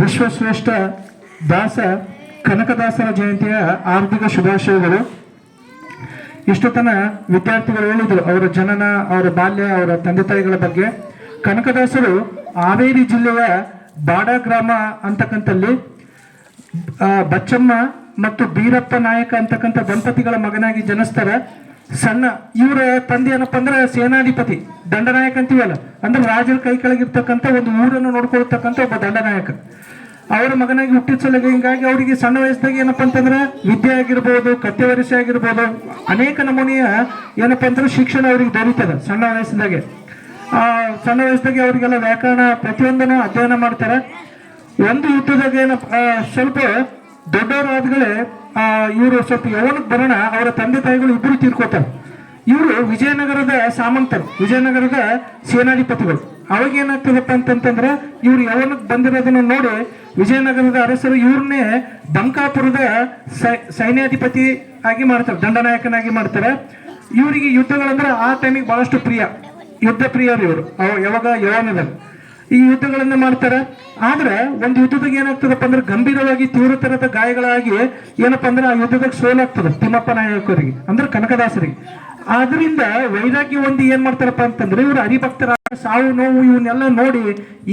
ವಿಶ್ವಶ್ರೇಷ್ಠ ದಾಸ, ಕನಕದಾಸರ ಜಯಂತಿಯ ಆರ್ಥಿಕ ಶುಭಾಶಯಗಳು. ಇಷ್ಟು ತನ ವಿದ್ಯಾರ್ಥಿಗಳು ಹೇಳಿದರು, ಅವರ ಜನನ, ಅವರ ಬಾಲ್ಯ, ಅವರ ತಂದೆ ತಾಯಿಗಳ ಬಗ್ಗೆ. ಕನಕದಾಸರು ಹಾವೇರಿ ಜಿಲ್ಲೆಯ ಬಾಡ ಗ್ರಾಮ ಅಂತಕ್ಕಂಥಲ್ಲಿ ಬಚ್ಚಮ್ಮ ಮತ್ತು ಬೀರಪ್ಪ ನಾಯಕ ಅಂತಕ್ಕಂಥ ದಂಪತಿಗಳ ಮಗನಾಗಿ ಜನಿಸ್ತಾರೆ. ಸಣ್ಣ ಇವರ ತಂದೆ ಏನಪ್ಪ ಅಂದ್ರೆ ಸೇನಾಧಿಪತಿ, ದಂಡನಾಯಕ ಅಂತೀವಲ್ಲ, ಅಂದ್ರೆ ರಾಜರ ಕೈ ಕೆಳಗಿರ್ತಕ್ಕಂಥ ಒಂದು ಊರನ್ನು ನೋಡ್ಕೊಳ್ತಕ್ಕಂಥ ಒಬ್ಬ ದಂಡನಾಯಕ. ಅವರ ಮಗನಾಗಿ ಹುಟ್ಟಿದ ಸಲಗೆ ಹಿಂಗಾಗಿ ಅವರಿಗೆ ಸಣ್ಣ ವಯಸ್ಸಾಗಿ ಏನಪ್ಪ ಅಂತಂದ್ರೆ ವಿದ್ಯೆ ಆಗಿರ್ಬೋದು ಕತ್ತೆ ವರಿಸೆ ಆಗಿರ್ಬೋದು, ಅನೇಕ ನಮೂನೆಯ ಏನಪ್ಪ ಅಂದ್ರೆ ಶಿಕ್ಷಣ ಅವ್ರಿಗೆ ದೊರೀತದೆ ಸಣ್ಣ ವಯಸ್ಸಿನಾಗೆ. ಆ ಸಣ್ಣ ವಯಸ್ಸಾಗಿ ಅವರಿಗೆಲ್ಲ ವ್ಯಾಕರಣ ಪ್ರತಿಯೊಂದನ್ನು ಅಧ್ಯಯನ ಮಾಡ್ತಾರೆ. ಒಂದು ಯುದ್ಧದಾಗ ಏನಪ್ಪ ಸ್ವಲ್ಪ ದೊಡ್ಡವರಾದ್ಗಳೇ ಇವರು ಸ್ವಲ್ಪ ಯೌವನಕ್ಕೆ ಬರೋಣ, ಅವರ ತಂದೆ ತಾಯಿಗಳು ಇಬ್ಬರು ತೀರ್ಕೋತಾರೆ ಇವರು ವಿಜಯನಗರದ ಸಾಮಂತರು, ವಿಜಯನಗರದ ಸೇನಾಧಿಪತಿಗಳು. ಅವಾಗ ಏನಾಗ್ತದಪ್ಪ ಅಂತಂತಂದ್ರೆ, ಇವ್ರು ಯೌವನಕ್ಕೆ ಬಂದಿರೋದನ್ನ ನೋಡಿ ವಿಜಯನಗರದ ಅರಸರು ಇವ್ರನ್ನೇ ಬಂಕಾಪುರದ ಸೈನ್ಯಾಧಿಪತಿ ಆಗಿ ಮಾಡ್ತಾರೆ, ದಂಡನಾಯಕನಾಗಿ ಮಾಡ್ತಾರೆ. ಇವರಿಗೆ ಯುದ್ಧಗಳಂದ್ರೆ ಆ ಟೈಮಿಗೆ ಬಹಳಷ್ಟು ಪ್ರಿಯ, ಯುದ್ಧ ಪ್ರಿಯರು ಇವರು. ಅವ ಯಾವಾಗ ಯೌವನದಲ್ಲಿ ಈ ಯುದ್ಧಗಳನ್ನ ಮಾಡ್ತಾರೆ. ಆದ್ರೆ ಒಂದು ಯುದ್ಧದಾಗ ಏನಾಗ್ತದಪ್ಪ ಅಂದ್ರೆ ಗಂಭೀರವಾಗಿ ತೀವ್ರತರದ ಗಾಯಗಳಾಗಿ ಏನಪ್ಪಾ ಅಂದ್ರೆ ಆ ಯುದ್ಧದಾಗ ಸೋಲಾಗ್ತದೆ, ತಿಮ್ಮಪ್ಪ ನಾಯಕರಿಗೆ ಅಂದ್ರೆ ಕನಕದಾಸರಿಗೆ. ಆದ್ರಿಂದ ವೈರಾಗ್ಯ ಒಂದು ಏನ್ ಮಾಡ್ತಾರಪ್ಪ ಅಂತಂದ್ರೆ ಇವರು ಹರಿಭಕ್ತರ ಸಾವು ನೋವು ಇವನ್ನೆಲ್ಲ ನೋಡಿ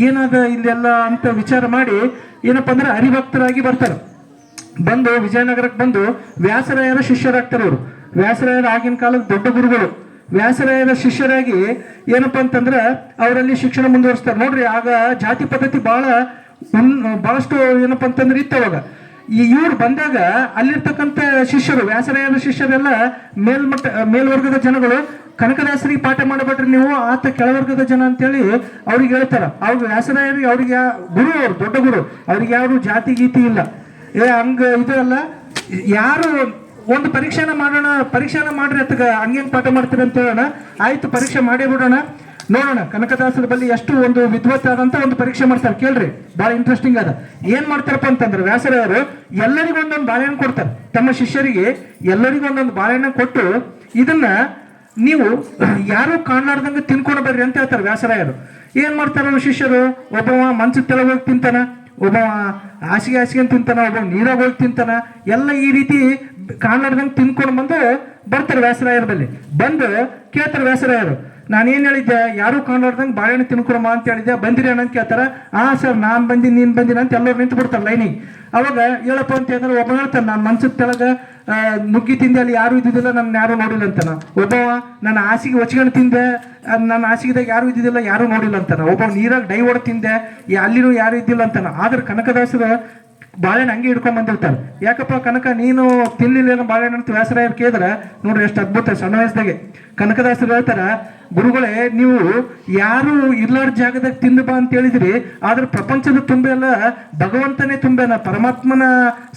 ಏನಾದ ಇಲ್ಲೆಲ್ಲ ಅಂತ ವಿಚಾರ ಮಾಡಿ ಏನಪ್ಪಾ ಅಂದ್ರೆ ಹರಿಭಕ್ತರಾಗಿ ಬರ್ತಾರೆ. ಬಂದು ವಿಜಯನಗರಕ್ಕೆ ಬಂದು ವ್ಯಾಸರಾಯರ ಶಿಷ್ಯರಾಗ್ತಾರೆ ಅವರು ವ್ಯಾಸರಾಯರ ಆಗಿನ ಕಾಲದ ದೊಡ್ಡ ಗುರುಗಳು. ವ್ಯಾಸರಾಯರ ಶಿಷ್ಯರಾಗಿ ಏನಪ್ಪಾ ಅಂತಂದ್ರೆ ಅವರಲ್ಲಿ ಶಿಕ್ಷಣ ಮುಂದುವರಿಸ್ತಾರೆ. ನೋಡ್ರಿ, ಆಗ ಜಾತಿ ಪದ್ಧತಿ ಬಹಳ ಬಹಳಷ್ಟು ಏನಪ್ಪಾ ಅಂತಂದ್ರೆ ಇತ್ತು ಅವಾಗ. ಈ ಇವ್ರು ಬಂದಾಗ ಅಲ್ಲಿರ್ತಕ್ಕಂಥ ಶಿಷ್ಯರು, ವ್ಯಾಸರಾಯನ ಶಿಷ್ಯರೆಲ್ಲ ಮೇಲ್ಮಟ್ಟ, ಮೇಲ್ವರ್ಗದ ಜನಗಳು, ಕನಕದಾಸರಿಗೆ ಪಾಠ ಮಾಡಬೇಡ್ರಿ ನೀವು, ಆತ ಕೆಳವರ್ಗದ ಜನ ಅಂತೇಳಿ ಅವ್ರಿಗೆ ಹೇಳ್ತಾರ. ಅವ್ರಿಗೆ ವ್ಯಾಸರಾಯರಿಗೆ ಅವ್ರಿಗೆ ಗುರು ಅವರು, ದೊಡ್ಡ ಗುರು. ಅವ್ರಿಗೆ ಯಾರು ಜಾತಿ ಗೀತಿ ಇಲ್ಲ. ಏ, ಹಂಗ ಇದು ಅಲ್ಲ, ಯಾರು ಒಂದು ಪರೀಕ್ಷೆನ ಮಾಡೋಣ, ಪರೀಕ್ಷೆನ ಮಾಡ್ರಿ ಅತ್ತಗ. ಹಂಗೇನ್ ಪಾಠ ಮಾಡ್ತೀರ ಅಂತ ಹೇಳೋಣ. ಆಯ್ತು, ಪರೀಕ್ಷೆ ಮಾಡೇ ಬಿಡೋಣ ನೋಡೋಣ, ಕನಕದಾಸರ ಬಳಿ ಎಷ್ಟು ಒಂದು ವಿದ್ವತ್ತಾದಂತ ಒಂದು ಪರೀಕ್ಷೆ ಮಾಡ್ತಾರೆ. ಕೇಳ್ರಿ ಬಹಳ ಇಂಟ್ರೆಸ್ಟಿಂಗ್ ಅದ ಏನ್ ಮಾಡ್ತಾರಪ್ಪ ಅಂತಂದ್ರೆ, ವ್ಯಾಸರವರು ಎಲ್ಲರಿಗೂ ಒಂದೊಂದು ಬಾಳೆಹಣ್ಣು ಕೊಡ್ತಾರೆ. ತಮ್ಮ ಶಿಷ್ಯರಿಗೆ ಎಲ್ಲರಿಗೂ ಒಂದೊಂದು ಬಾಳೆಹಣ್ಣು ಕೊಟ್ಟು, ಇದನ್ನ ನೀವು ಯಾರು ಕಾಣಲಾರ್ದಂಗೆ ತಿನ್ಕೊಂಡು ಬರ್ರಿ ಅಂತ ಹೇಳ್ತಾರೆ ವ್ಯಾಸರಾಯರು. ಏನ್ ಮಾಡ್ತಾರ ಶಿಷ್ಯರು? ಒಬ್ಬವ ಮನ್ಸು ತಲೆ ಹೋಗಿ ತಿಂತಾನ ಒಬ್ಬ ಹಾಸಿಗೆ ಹಾಸಿಗೆ ತಿಂತಾನ ಒಬ್ಬ ನೀರಾಗ ಹೋಗಿ ತಿಂತಾನ, ಎಲ್ಲ ಈ ರೀತಿ ಕಾಣಲಾರ್ದಂಗೆ ತಿನ್ಕೊಂಡು ಬಂದು ಬರ್ತಾರೆ ವ್ಯಾಸರಾಯರ ಬಳಿ ಬಂದು ಕೇಳ್ತಾರೆ ವ್ಯಾಸರಾಯರು, ನಾನೇನ್ ಹೇಳಿದ್ದೆ ಯಾರು ಕಾಣಲಾರ್ದಂಗೆ ಬಾಳೆಹಣ್ಣು ತಿನ್ಕೊಡಮ್ಮ ಅಂತ ಹೇಳಿದ್ದೆ ಬಂದಿರಿ ಅಣ್ಣ ಅಂತ ಕೇಳ್ತಾರೆ. ಆ ಸರ್, ನಾನು ಬಂದಿ ನೀನು ಬಂದಿನ ಅಂತ ಎಲ್ಲರೂ ನಿಂತು ಬಿಡ್ತಾರೆ ಲೈನಿ ಅವಾಗ ಹೇಳಪ್ಪ ಅಂತ ಹೇಳಿದ್ರೆ ಒಬ್ಬ ಹೇಳ್ತಾನೆ, ನಾನು ಮನ್ಸದ ತೆಳಗ ನುಗ್ಗಿ ತಿಂದೆ ಅಲ್ಲಿ ಯಾರು ಇದ್ದಿದ್ದಿಲ್ಲ ನನ್ನ ಯಾರು ನೋಡಿಲ್ಲ ಅಂತಾನ. ಒಬ್ಬವ ನನ್ನ ಹಾಸಿಗೆ ಹೊಚ್ಕೊಂಡು ತಿಂದೆ ನನ್ನ ಹಾಸಿಗೆದಾಗ ಯಾರು ಇದ್ದಿದ್ದಿಲ್ಲ, ಯಾರು ನೋಡಿಲ್ಲ ಅಂತಾನ. ಒಬ್ಬ ನೀರಾಗ ಡೈ ಹೊಡೆ ತಿಂದೆ ಅಲ್ಲಿನೂ ಯಾರು ಇದ್ದಿಲ್ಲ ಅಂತಾನ. ಆದ್ರೆ ಕನಕದಾಸರ ಬಾಳೆಹಣ್ಣು ಹಂಗೆ ಹಿಡ್ಕೊಂಡ್ ಬಂದಿರ್ತಾರೆ. ಯಾಕಪ್ಪ ಕನಕ, ನೀನು ತಿನ್ಲಿಲ್ಲ ಬಾಳೆಹಣ್ಣು ಅಂತ ವ್ಯಾಸರಾಯರು ಕೇಳಿದ್ರೆ ನೋಡ್ರಿ ಎಷ್ಟು ಅದ್ಭುತ ಸಣ್ಣ ವಯಸ್ಸದಾಗೆ. ಕನಕದಾಸರು ಹೇಳ್ತಾರ ಗುರುಗಳೇ, ನೀವು ಯಾರು ಇರ್ಲಾರ ಜಾಗದಾಗ ತಿಂದು ಬಾ ಅಂತ ಹೇಳಿದ್ರಿ, ಆದ್ರೆ ಪ್ರಪಂಚದ ತುಂಬೆಲ್ಲ ಭಗವಂತನೇ ತುಂಬೆನ ಪರಮಾತ್ಮನ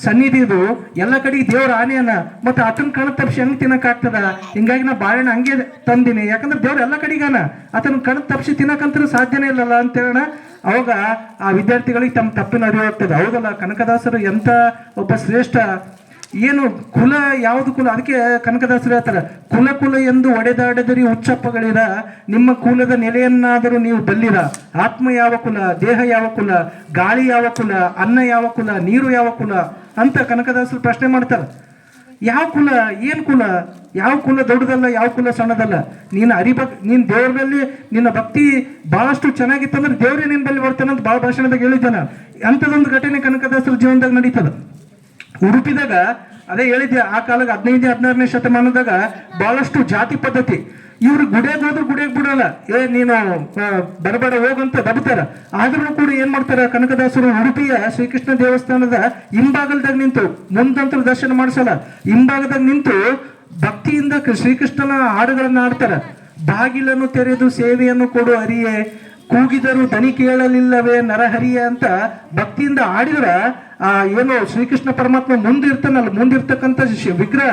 ಸನ್ನಿಧಿ ಇದು ಎಲ್ಲ ಕಡೆಗೆ ದೇವ್ರ ಆನೆಯನ್ನ, ಮತ್ತೆ ಆತನ ಕಣ ತಪ್ಪಿಸಿ ಹೆಂಗ್ ತಿನ್ನಕ್ ಆಗ್ತದ ಹಿಂಗಾಗಿ ನಾ ಬಾಳೆಣ್ಣ ಹಂಗೆ ತಂದಿನಿ, ಯಾಕಂದ್ರೆ ದೇವ್ರ ಎಲ್ಲ ಕಡೆಗಾನ, ಆತನ ಕಣ ತಪ್ಪಿಸಿ ತಿನ್ನಕಂತ ಸಾಧ್ಯನೇ ಇಲ್ಲಲ್ಲ ಅಂತ ಹೇಳೋಣ. ಅವಾಗ ಆ ವಿದ್ಯಾರ್ಥಿಗಳಿಗೆ ತಮ್ಮ ತಪ್ಪಿನ ಅರಿವು ಆಗ್ತದೆ. ಹೌದಲ್ಲ, ಕನಕದಾಸರು ಎಂತ ಒಬ್ಬ ಶ್ರೇಷ್ಠ ಏನು ಕುಲ ಯಾವುದು ಕುಲ? ಅದಕ್ಕೆ ಕನಕದಾಸರು ಹೇಳ್ತಾರೆ, ಕುಲ ಕುಲ ಎಂದು ಒಡೆದಾಡದರಿ ಉಚ್ಚಪ್ಪಗಳಿರ ನಿಮ್ಮ ಕುಲದ ನೆಲೆಯನ್ನಾದರೂ ನೀವು ಬಲ್ಲಿರ. ಆತ್ಮ ಯಾವ ಕುಲ? ದೇಹ ಯಾವ ಕುಲ? ಗಾಳಿ ಯಾವ ಕುಲ? ಅನ್ನ ಯಾವ ಕುಲ? ನೀರು ಯಾವ ಕುಲ? ಅಂತ ಕನಕದಾಸರು ಪ್ರಶ್ನೆ ಮಾಡ್ತಾರೆ. ಯಾವ ಕುಲ? ಏನ್ ಕುಲ? ಯಾವ ಕುಲ ದೊಡ್ಡದಲ್ಲ, ಯಾವ ಕುಲ ಸಣ್ಣದಲ್ಲ? ನೀನು ಅರಿಭಕ್, ನೀನ್ ದೇವರಲ್ಲಿ ನಿನ್ನ ಭಕ್ತಿ ಬಹಳಷ್ಟು ಚೆನ್ನಾಗಿತ್ತಂದ್ರೆ ದೇವರೇ ನಿನ್ ಬಳಿ ಬರ್ತಾನೆ ಅಂತ ಭಾಳ ಭಾಷಣದಾಗ ಹೇಳಿದ್ದಾನ ಅಂಥದೊಂದು ಘಟನೆ ಕನಕದಾಸರ ಜೀವನದಾಗ ನಡೀತದ. ಉಡುಪಿದಾಗ, ಅದೇ ಹೇಳಿದ್ದೆ ಆ ಕಾಲಕ್ಕೆ ಹದಿನೈದು ಹದಿನಾರನೇ ಶತಮಾನದಾಗ ಬಹಳಷ್ಟು ಜಾತಿ ಪದ್ಧತಿ. ಇವ್ರು ಗುಡಿಯಾಗ ಹೋದ್ರು ಗುಡಿಯಾಗ ಬಿಡಲ್ಲ. ಏ, ನೀನು ಬರಬೇಡ ಹೋಗಂತ ದಬ್ತಾರ ಆದ್ರೂ ಕೂಡ ಏನ್ ಮಾಡ್ತಾರ? ಕನಕದಾಸರು ಉಡುಪಿಯ ಶ್ರೀಕೃಷ್ಣ ದೇವಸ್ಥಾನದ ಹಿಂಭಾಗಲ್ದಾಗ ನಿಂತು, ಮುಂದಂತರ ದರ್ಶನ ಮಾಡಿಸಲ್ಲ. ಹಿಂಭಾಗದಾಗ ನಿಂತು ಭಕ್ತಿಯಿಂದ ಶ್ರೀಕೃಷ್ಣನ ಹಾಡುಗಳನ್ನ ಆಡ್ತಾರ ಬಾಗಿಲನ್ನು ತೆರೆದು ಸೇವೆಯನ್ನು ಕೊಡು ಹರಿಯೇ ಕೂಗಿದರು ದನಿ ಕೇಳಲಿಲ್ಲವೇ ನರಹರಿಯ ಅಂತ ಭಕ್ತಿಯಿಂದ ಆಡಿದ್ರ ಆ, ಏನು ಶ್ರೀಕೃಷ್ಣ ಪರಮಾತ್ಮ ಮುಂದಿರ್ತಾನಲ್ಲ ಮುಂದಿರ್ತಕ್ಕಂಥ ವಿಗ್ರಹ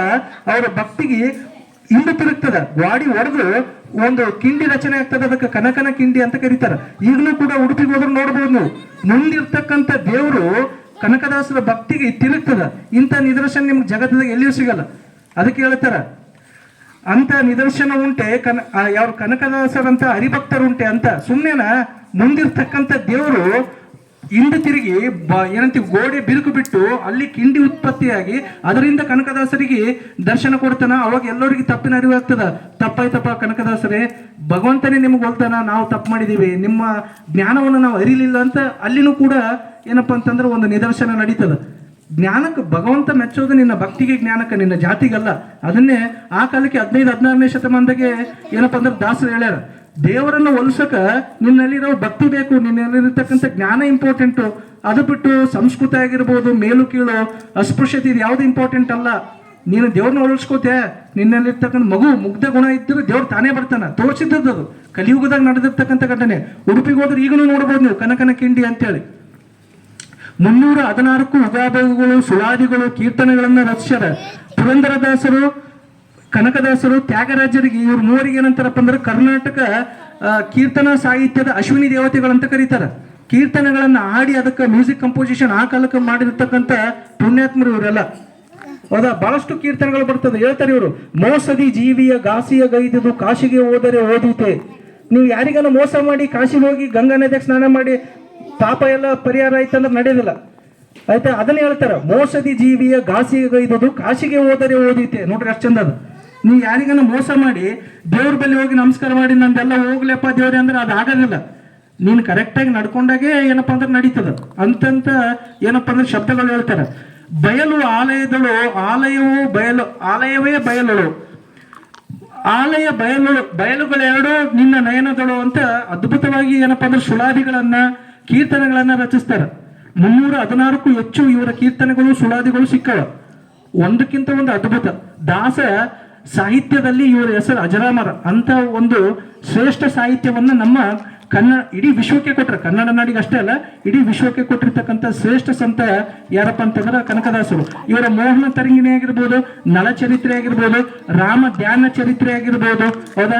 ಅವರ ಭಕ್ತಿಗೆ ಇಂದು ತಿರುಗ್ತದ. ಗಾಡಿ ಒಡೆದು ಒಂದು ಕಿಂಡಿ ರಚನೆ ಆಗ್ತದೆ, ಅದಕ್ಕೆ ಕನಕನ ಕಿಂಡಿ ಅಂತ ಕರೀತಾರೆ. ಈಗಲೂ ಕೂಡ ಉಡುಪಿಗೆ ಹೋದ್ರೆ ನೋಡ್ಬೋದು ನೀವು. ಮುಂದಿರ್ತಕ್ಕಂಥ ದೇವರು ಕನಕದಾಸರ ಭಕ್ತಿಗೆ ತಿರುಗ್ತದ. ಇಂಥ ನಿದರ್ಶನ ನಿಮ್ಗೆ ಜಗತ್ತದಾಗ ಎಲ್ಲಿಯೂ ಸಿಗಲ್ಲ. ಅದಕ್ಕೆ ಹೇಳ್ತಾರ ಅಂತ ನಿದರ್ಶನ ಉಂಟೆ, ಕನ ಯಾವ ಕನಕದಾಸರಂತ ಹರಿಭಕ್ತರುಂಟೆ ಅಂತ ಸುಮ್ಮನೆನ ಮುಂದಿರ್ತಕ್ಕಂಥ ದೇವರು ಹಿಂದೆ ತಿರುಗಿ ಬ, ಏನಂತೀವಿ, ಗೋಡೆ ಬಿರುಕು ಬಿಟ್ಟು ಅಲ್ಲಿ ಕಿಂಡಿ ಉತ್ಪತ್ತಿಯಾಗಿ ಅದರಿಂದ ಕನಕದಾಸರಿಗೆ ದರ್ಶನ ಕೊಡ್ತಾನ. ಅವಾಗ ಎಲ್ಲರಿಗೆ ತಪ್ಪಿನ ಅರಿವು ಆಗ್ತದ ತಪ್ಪಾಯ್ತಪ್ಪ ಕನಕದಾಸರೇ, ಭಗವಂತನೇ ನಿಮ್ಗೆ ಹೋಗ್ತಾನ ನಾವು ತಪ್ಪು ಮಾಡಿದೀವಿ. ನಿಮ್ಮ ಜ್ಞಾನವನ್ನು ನಾವು ಅರಿಲಿಲ್ಲ ಅಂತ ಅಲ್ಲಿನೂ ಕೂಡ ಏನಪ್ಪಾ ಅಂತಂದ್ರೆ ಒಂದು ನಿದರ್ಶನ ನಡೀತದ. ಜ್ಞಾನಕ್ಕೆ ಭಗವಂತ ಮೆಚ್ಚೋದು ನಿನ್ನ ಭಕ್ತಿಗೆ ಜ್ಞಾನಕ್ಕೆ, ನಿನ್ನ ಜಾತಿಗಲ್ಲ. ಅದನ್ನೇ ಆ ಕಾಲಕ್ಕೆ ಹದಿನೈದು, ಹದಿನಾರನೇ ಶತಮಾನದಾಗೆ ಏನಪ್ಪ ಅಂದ್ರೆ ದಾಸರು ಹೇಳ್ಯಾರ, ದೇವರನ್ನು ಒಲಿಸಕ ನಿನ್ನಲ್ಲಿರೋ ಭಕ್ತಿ ಬೇಕು, ನಿನ್ನಲ್ಲಿರತಕ್ಕಂಥ ಜ್ಞಾನ ಇಂಪಾರ್ಟೆಂಟು ಅದು ಬಿಟ್ಟು ಸಂಸ್ಕೃತ ಆಗಿರ್ಬೋದು, ಮೇಲು ಕೀಳು, ಅಸ್ಪೃಶ್ಯತೆ ಇದು ಯಾವುದು ಇಂಪಾರ್ಟೆಂಟ್ ಅಲ್ಲ. ನೀನು ದೇವ್ರನ್ನ ಒಲಿಸ್ಕೋತೆ ನಿನ್ನಲ್ಲಿರ್ತಕ್ಕಂಥ ಮಗು, ಮುಗ್ಧ ಗುಣ ಇದ್ದರೆ ದೇವ್ರು ತಾನೇ ಬರ್ತಾನೆ. ತೋರಿಸಿದ್ದದ್ದು ಅದು. ಕಲಿಯುಗದಾಗ ನಡೆದಿರ್ತಕ್ಕಂಥ ಘಟನೆ. ಉಡುಪಿಗೆ ಹೋದ್ರೆ ಈಗಲೂ ನೋಡ್ಬೋದು ನೀವು, ಕನಕನ ಕಿಂಡಿ ಅಂತೇಳಿ. ಮುನ್ನೂರ ಹದಿನಾಲ್ಕು ಉಗಾಭೋಗಗಳು ಸುಳಾದಿಗಳು ಕೀರ್ತನೆಗಳನ್ನ ರಚಿಸ್ಯಾರ. ಪುರಂದರದಾಸರು, ಕನಕದಾಸರು, ತ್ಯಾಗರಾಜರಿಗೆ ಇವ್ರ ಮೂವರಿಗೆ ಏನಂತಾರಪ್ಪ ಅಂದ್ರೆ ಕರ್ನಾಟಕ ಕೀರ್ತನ ಸಾಹಿತ್ಯದ ಅಶ್ವಿನಿ ದೇವತೆಗಳಂತ ಕರೀತಾರೆ. ಕೀರ್ತನೆಗಳನ್ನ ಹಾಡಿ ಅದಕ್ಕೆ ಮ್ಯೂಸಿಕ್ ಕಂಪೋಸಿಷನ್ ಆ ಕಾಲಕ್ಕೆ ಮಾಡಿರ್ತಕ್ಕಂಥ ಪುಣ್ಯಾತ್ಮರು ಇವರೆಲ್ಲ. ಹೌದಾ? ಬಹಳಷ್ಟು ಕೀರ್ತನೆಗಳು ಬರ್ತದೆ. ಹೇಳ್ತಾರೆ ಇವರು, ಮೋಸದಿ ಜೀವಿಯ ಗಾಸಿಯ ಗೈದುದು ಕಾಶಿಗೆ ಹೋದರೆ ಓದೀತೆ. ನೀವು ಯಾರಿಗಾನ ಮೋಸ ಮಾಡಿ ಕಾಶಿಗೆ ಹೋಗಿ ಗಂಗಾ ನದಿಗೆ ಸ್ನಾನ ಮಾಡಿ ಪಾಪ ಎಲ್ಲ ಪರಿಹಾರ ಆಯ್ತಂದ್ರೆ ನಡೆಯೋದಿಲ್ಲ ಆಯ್ತಾ? ಅದನ್ನ ಹೇಳ್ತಾರೆ, ಮೋಸದಿ ಜೀವಿಯ ಗಾಸಿ ಗೈದದು ಕಾಶಿಗೆ ಹೋದರೆ ಓದೈತೆ ನೋಡ್ರಿ ಅಷ್ಟು ಚಂದ ಅದು ನೀವು ಯಾರಿಗನ್ನ ಮೋಸ ಮಾಡಿ, ದೇವ್ರ ಬಳಿ ಹೋಗಿ ನಮಸ್ಕಾರ ಮಾಡಿ, ನಂದೆಲ್ಲ ಹೋಗ್ಲಪ್ಪ ದೇವ್ರೆ ಅಂದ್ರೆ ಅದು ಆಗೋದಿಲ್ಲ ನೀನು ಕರೆಕ್ಟಾಗಿ ನಡ್ಕೊಂಡಾಗೆ ಏನಪ್ಪ ಅಂದ್ರೆ ನಡೀತದ. ಅಂತಂತ ಏನಪ್ಪ ಅಂದ್ರೆ ಶಬ್ದಗಳು ಹೇಳ್ತಾರೆ. ಬಯಲು ಆಲಯದಳು, ಆಲಯವು ಬಯಲು, ಆಲಯವೇ ಬಯಲಳು. ಆಲಯ ಬಯಲು ಬಯಲುಗಳೆರಡು ನಿನ್ನ ನಯನದಳು ಅಂತ ಅದ್ಭುತವಾಗಿ ಏನಪ್ಪ ಅಂದ್ರೆ ಸುಳಾದಿಗಳನ್ನ ಕೀರ್ತನೆಗಳನ್ನ ರಚಿಸ್ತಾರೆ. ಮುನ್ನೂರ ಹದಿನಾರಕ್ಕೂ ಹೆಚ್ಚು ಇವರ ಕೀರ್ತನೆಗಳು, ಸುಳಾದಿಗಳು ಸಿಕ್ಕವ. ಒಂದಕ್ಕಿಂತ ಒಂದು ಅದ್ಭುತ. ದಾಸ ಸಾಹಿತ್ಯದಲ್ಲಿ ಇವರ ಹೆಸರು ಅಜರಾಮರ. ಅಂತ ಒಂದು ಶ್ರೇಷ್ಠ ಸಾಹಿತ್ಯವನ್ನ ನಮ್ಮ ಕನ್ನಡ ಇಡೀ ವಿಶ್ವಕ್ಕೆ ಕೊಟ್ಟರೆ ಕನ್ನಡ ನಾಡಿಗೆ ಅಷ್ಟೇ ಅಲ್ಲ, ಇಡೀ ವಿಶ್ವಕ್ಕೆ ಕೊಟ್ಟಿರ್ತಕ್ಕಂಥ ಶ್ರೇಷ್ಠ ಸಂತ ಯಾರಪ್ಪ ಅಂತಂದ್ರೆ ಕನಕದಾಸರು. ಇವರ ಮೋಹನ ತರಂಗಿಣಿ ಆಗಿರ್ಬೋದು ನಳಚರಿತ್ರೆ ಆಗಿರ್ಬೋದು ರಾಮ ಧ್ಯಾನ ಚರಿತ್ರೆ ಆಗಿರ್ಬೋದು ಹೌದಾ?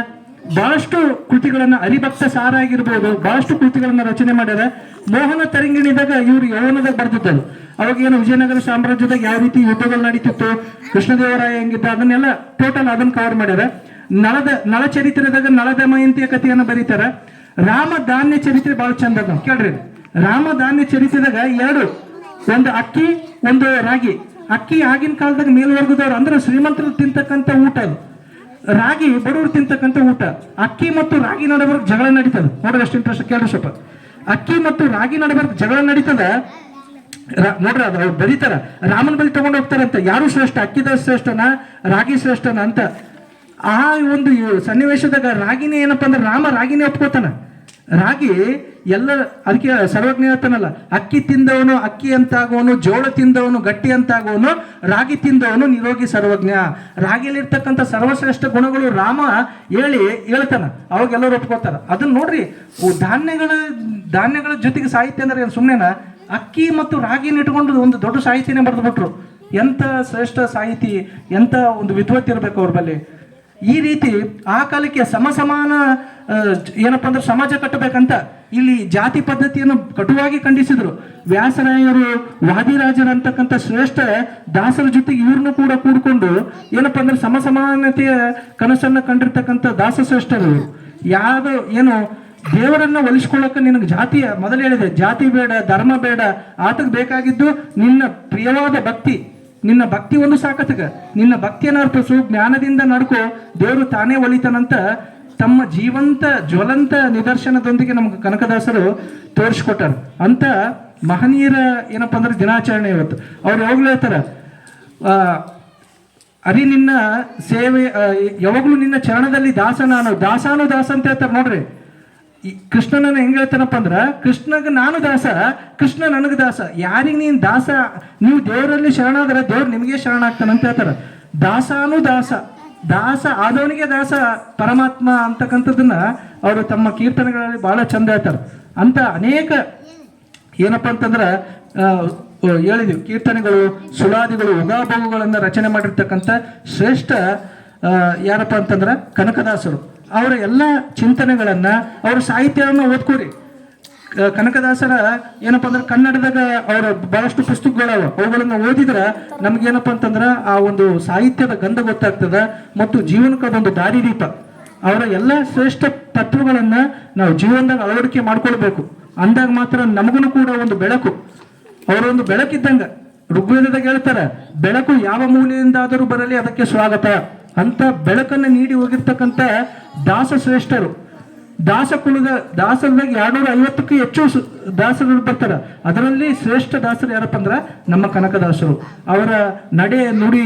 ಬಹಳಷ್ಟು ಕೃತಿಗಳನ್ನ ಹರಿಭಕ್ತ ಸಾರ ಆಗಿರ್ಬೋದು ಬಹಳಷ್ಟು ಕೃತಿಗಳನ್ನ ರಚನೆ ಮಾಡ್ಯಾರ. ಮೋಹನ ತರಂಗಿಣಿದಾಗ ಇವ್ರು ಯೌವನದಾಗ ಬರ್ತಿದ್ದಳು ಅವಾಗ ಏನು ವಿಜಯನಗರ ಸಾಮ್ರಾಜ್ಯದಾಗ ಯಾವ ರೀತಿ ಯುದ್ಧಗಳು ನಡೀತಿತ್ತು, ಕೃಷ್ಣದೇವರಾಯ ಹೆಂಗಿದ್ದ, ಅದನ್ನೆಲ್ಲ ಟೋಟಲ್ ಅದನ್ನ ಕವರ್ ಮಾಡ್ಯಾರ. ನಳದ, ನಳ ಚರಿತ್ರೆದಾಗ ನಳದ ಮಯಂತಿಯ ಕಥೆಯನ್ನು ಬರೀತಾರ. ರಾಮ ಧಾನ್ಯ ಚರಿತ್ರೆ ಬಹಳ ಚಂದ ಅದ ಕೇಳ್ರಿ. ರಾಮ ಧಾನ್ಯ ಚರಿತ್ರೆದಾಗ ಎರಡು, ಒಂದು ಅಕ್ಕಿ, ಒಂದು ರಾಗಿ. ಅಕ್ಕಿ ಆಗಿನ ಕಾಲದಾಗ ಮೇಲ್ವರ್ಗದವ್ರು ಅಂದ್ರೆ ಶ್ರೀಮಂತರು ತಿಂತಕ್ಕಂಥ ಊಟ ಅದು. ರಾಗಿ ಬಡವರು ತಿಂತಕ್ಕಂಥ ಊಟ, ಅಕ್ಕಿ ಮತ್ತು ರಾಗಿ ನಡಬರ್ಗ ಜಗಳ ನಡೀತದ. ನೋಡ್ರಿ ಎಷ್ಟು ಇಂಟ್ರೆಸ್ಟ್ ಕೇಳ್ರಿ ಸ್ವಲ್ಪ. ಅಕ್ಕಿ ಮತ್ತು ರಾಗಿ ನಡಬರ್ಗ ಜಗಳ ನಡೀತದ. ನೋಡ್ರಿ ಅದು ಅವ್ರು ಬರೀತಾರ. ರಾಮನ ಬಳಿ ತಗೊಂಡು ಹೋಗ್ತಾರಂತ. ಯಾರು ಶ್ರೇಷ್ಠ? ಅಕ್ಕಿದ ಶ್ರೇಷ್ಠನ, ರಾಗಿ ಶ್ರೇಷ್ಠನ ಅಂತ. ಆ ಒಂದು ಸನ್ನಿವೇಶದಾಗ ರಾಗಿನೇ ಏನಪ್ಪ ಅಂದ್ರೆ ರಾಮ ರಾಗಿನೇ ಒಪ್ಕೋತಾನ. ರಾಗಿ ಎಲ್ಲ ಅದಕ್ಕೆ ಸರ್ವಜ್ಞ ಹೇಳ್ತಾನಲ್ಲ ಅಕ್ಕಿ ತಿಂದವನು ಅಕ್ಕಿ ಅಂತಾಗುವನು ಜೋಳ ತಿಂದವನು ಗಟ್ಟಿ ಅಂತಾಗುವನು ರಾಗಿ ತಿಂದವನು ನಿರೋಗಿ ಸರ್ವಜ್ಞ. ರಾಗಿಯಲ್ಲಿರ್ತಕ್ಕಂಥ ಸರ್ವಶ್ರೇಷ್ಠ ಗುಣಗಳು ರಾಮ ಹೇಳಿ ಹೇಳ್ತಾನ ಅವಾಗೆಲ್ಲರೂ ಒಪ್ಕೋತಾರ ಅದನ್ನ ನೋಡ್ರಿ ಧಾನ್ಯಗಳ ಧಾನ್ಯಗಳ ಜೊತೆಗೆ ಸಾಹಿತ್ಯ ಅಂದ್ರೆ ಏನು ಸುಮ್ಮನೆನ ಅಕ್ಕಿ ಮತ್ತು ರಾಗಿನ ಇಟ್ಕೊಂಡು ಒಂದು ದೊಡ್ಡ ಸಾಹಿತ್ಯನೇ ಬರೆದು ಬಿಟ್ರು ಎಂಥ ಶ್ರೇಷ್ಠ ಸಾಹಿತಿ ಎಂಥ ಒಂದು ವಿದ್ವತ್ ಇರಬೇಕು ಅವ್ರ ಬಳಿ ಈ ರೀತಿ ಆ ಕಾಲಕ್ಕೆ ಸಮ ಸಮಾನ ಆ, ಏನಪ್ಪ ಅಂದ್ರೆ ಸಮಾಜ ಕಟ್ಟಬೇಕಂತ ಇಲ್ಲಿ ಜಾತಿ ಪದ್ಧತಿಯನ್ನು ಕಟುವಾಗಿ ಖಂಡಿಸಿದ್ರು. ವ್ಯಾಸರಾಯರು ವಾದಿರಾಜರು ಅಂತಕ್ಕಂಥ ಶ್ರೇಷ್ಠ ದಾಸರ ಜೊತೆಗೆ ಇವ್ರನ್ನೂ ಕೂಡ ಕೂಡ್ಕೊಂಡು ಏನಪ್ಪ ಅಂದ್ರೆ ಸಮಸಮಾನತೆಯ ಕನಸನ್ನ ಕಂಡಿರ್ತಕ್ಕಂಥ ದಾಸ ಶ್ರೇಷ್ಠರು. ಯಾವುದು ಏನು ದೇವರನ್ನ ಒಲಿಸ್ಕೊಳ್ಳೋಕೆ ನಿನಗೆ ಜಾತಿಯ, ಮೊದಲು ಹೇಳಿದೆ, ಜಾತಿ ಬೇಡ, ಧರ್ಮ ಬೇಡ, ಆತಗೆ ಬೇಕಾಗಿದ್ದು ನಿನ್ನ ಪ್ರಿಯವಾದ ಭಕ್ತಿ. ನಿನ್ನ ಭಕ್ತಿ ಒಂದು ಸಾಕತಗ. ನಿನ್ನ ಭಕ್ತಿಯನ್ನು ಅರ್ಪಿಸು, ಜ್ಞಾನದಿಂದ ನಡ್ಕೋ, ದೇವರು ತಾನೇ ಒಲಿತಾನಂತ ತಮ್ಮ ಜೀವಂತ, ಜ್ವಲಂತ ನಿದರ್ಶನದೊಂದಿಗೆ ನಮ್ಗೆ ಕನಕದಾಸರು ತೋರಿಸ್ಕೊಟ್ಟಾರ. ಅಂತ ಮಹನೀಯರ ಏನಪ್ಪ ಅಂದ್ರೆ ದಿನಾಚರಣೆ ಇವತ್ತು. ಅವ್ರು ಯಾವಾಗಲೂ ಹೇಳ್ತಾರೆ ಅರಿ ನಿನ್ನ ಸೇವೆ ಯಾವಾಗಲೂ ನಿನ್ನ ಚರಣದಲ್ಲಿ ದಾಸ ನಾನು ದಾಸಾನು ದಾಸ ಅಂತ ಹೇಳ್ತಾರೆ ನೋಡ್ರಿ. ಈ ಕೃಷ್ಣನ ಹೆಂಗ್ ಹೇಳ್ತಾನಪ್ಪ ಅಂದ್ರೆ, ಕೃಷ್ಣಗೆ ನಾನು ದಾಸ, ಕೃಷ್ಣ ನನಗೆ ದಾಸ. ಯಾರಿಗೆ ನೀನು ದಾಸ? ನೀವು ದೇವರಲ್ಲಿ ಶರಣಾದ್ರೆ ದೇವ್ರು ನಿಮಗೆ ಶರಣ ಅಂತ ಹೇಳ್ತಾರೆ. ದಾಸಾನು ದಾಸ. ದಾಸ, ಆದವನಿಗೆ ದಾಸ, ಪರಮಾತ್ಮ ಅಂತಕ್ಕಂಥದ್ದನ್ನ ಅವರು ತಮ್ಮ ಕೀರ್ತನೆಗಳಲ್ಲಿ ಬಹಳ ಚಂದ ಹೇಳ್ತಾರೆ. ಅಂತ ಅನೇಕ ಏನಪ್ಪ ಅಂತಂದ್ರೆ ಹೇಳಿದ್ವಿ. ಕೀರ್ತನೆಗಳು, ಸುಳಾದಿಗಳು, ಉಗಾಭೋಗಗಳನ್ನು ರಚನೆ ಮಾಡಿರ್ತಕ್ಕಂಥ ಶ್ರೇಷ್ಠ ಯಾರಪ್ಪ ಅಂತಂದ್ರೆ, ಕನಕದಾಸರು. ಅವರ ಎಲ್ಲ ಚಿಂತನೆಗಳನ್ನ, ಅವರ ಸಾಹಿತ್ಯವನ್ನು ಓದ್ಕೊರಿ. ಕನಕದಾಸರ ಏನಪ್ಪ ಅಂದ್ರೆ ಕನ್ನಡದಾಗ ಅವರ ಬಹಳಷ್ಟು ಪುಸ್ತಕಗಳವ. ಅವುಗಳನ್ನು ಓದಿದ್ರೆ ನಮ್ಗೇನಪ್ಪ ಅಂತಂದ್ರೆ ಆ ಒಂದು ಸಾಹಿತ್ಯದ ಗಂಧ ಗೊತ್ತಾಗ್ತದ ಮತ್ತು ಜೀವನಕ್ಕೆ ಅದೊಂದು ದಾರಿದೀಪ ಅವರ ಎಲ್ಲ ಶ್ರೇಷ್ಠ ತತ್ವಗಳನ್ನ ನಾವು ಜೀವನದಾಗ ಅಳವಡಿಕೆ ಮಾಡ್ಕೊಳ್ಬೇಕು. ಅಂದಾಗ ಮಾತ್ರ ನಮಗೂ ಕೂಡ ಒಂದು ಬೆಳಕು. ಅವರ ಒಂದು ಬೆಳಕಿದ್ದಂಗ. ಋಗ್ವೇದದಾಗ ಹೇಳ್ತಾರೆ, ಬೆಳಕು ಯಾವ ಮೂಲೆಯಿಂದಾದರೂ ಬರಲಿ ಅದಕ್ಕೆ ಸ್ವಾಗತ. ಅಂತ ಬೆಳಕನ್ನು ನೀಡಿ ಹೋಗಿರ್ತಕ್ಕಂಥ ದಾಸ ಶ್ರೇಷ್ಠರು. ದಾಸ ಕುಲದ, ದಾಸರದಾಗ ಎರಡ್ನೂರ ಐವತ್ತಕ್ಕೂ ಹೆಚ್ಚು ದಾಸರು ಬರ್ತಾರೆ. ಅದರಲ್ಲಿ ಶ್ರೇಷ್ಠ ದಾಸರು ಯಾರಪ್ಪ ಅಂದ್ರೆ ನಮ್ಮ ಕನಕದಾಸರು. ಅವರ ನಡೆ ನುಡಿ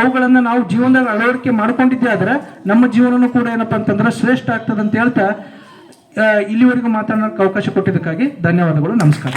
ಅವುಗಳನ್ನು ನಾವು ಜೀವನದಾಗ ಅಳವಡಿಕೆ ಮಾಡ್ಕೊಂಡಿದ್ದೆ ಆದ್ರೆ ನಮ್ಮ ಜೀವನನೂ ಕೂಡ ಏನಪ್ಪ ಅಂತಂದ್ರೆ ಶ್ರೇಷ್ಠ ಆಗ್ತದಂತ ಹೇಳ್ತಾ ಇಲ್ಲಿವರೆಗೂ ಮಾತನಾಡೋಕೆ ಅವಕಾಶ ಕೊಟ್ಟಿದ್ದಕ್ಕಾಗಿ ಧನ್ಯವಾದಗಳು, ನಮಸ್ಕಾರ.